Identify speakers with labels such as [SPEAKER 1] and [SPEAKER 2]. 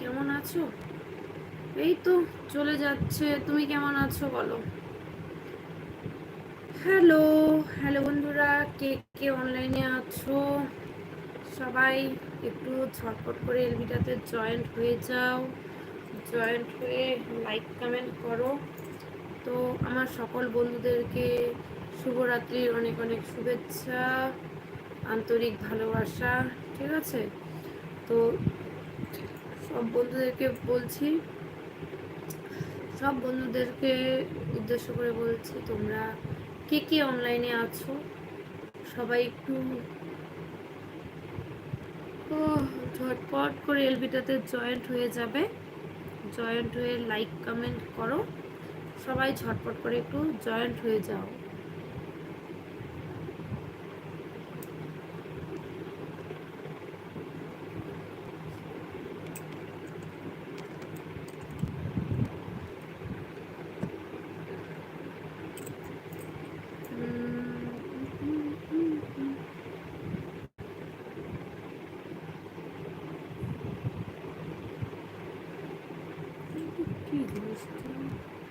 [SPEAKER 1] কেমন আছো? এই তো চলে যাচ্ছে, তুমি কেমন আছো বলো? হ্যালো হ্যালো বন্ধুরা, কে কে অনলাইনে আছো? সবাই একটু ঝটপট করে এলবিটাতে জয়েন্ট হয়ে যাও জয়েন্ট হয়ে লাইক কমেন্ট করো। তো আমার সকল বন্ধুদেরকে শুভরাত্রির অনেক অনেক শুভেচ্ছা, আন্তরিক ভালোবাসা, ঠিক আছে? তো সব বন্ধুদেরকে বলছি। সব বন্ধুদেরকে উদ্দেশ্য করে বলছি, তোমরা কে কে অনলাইনে আছো? সবাই একটু ঝটপট করে এলবিটাতে জয়েন্ট হয়ে যাবে। জয়েন্ট হয়ে লাইক কমেন্ট করো। সবাই ঝটপট করে একটু জয়েন্ট হয়ে যাও। Thank you.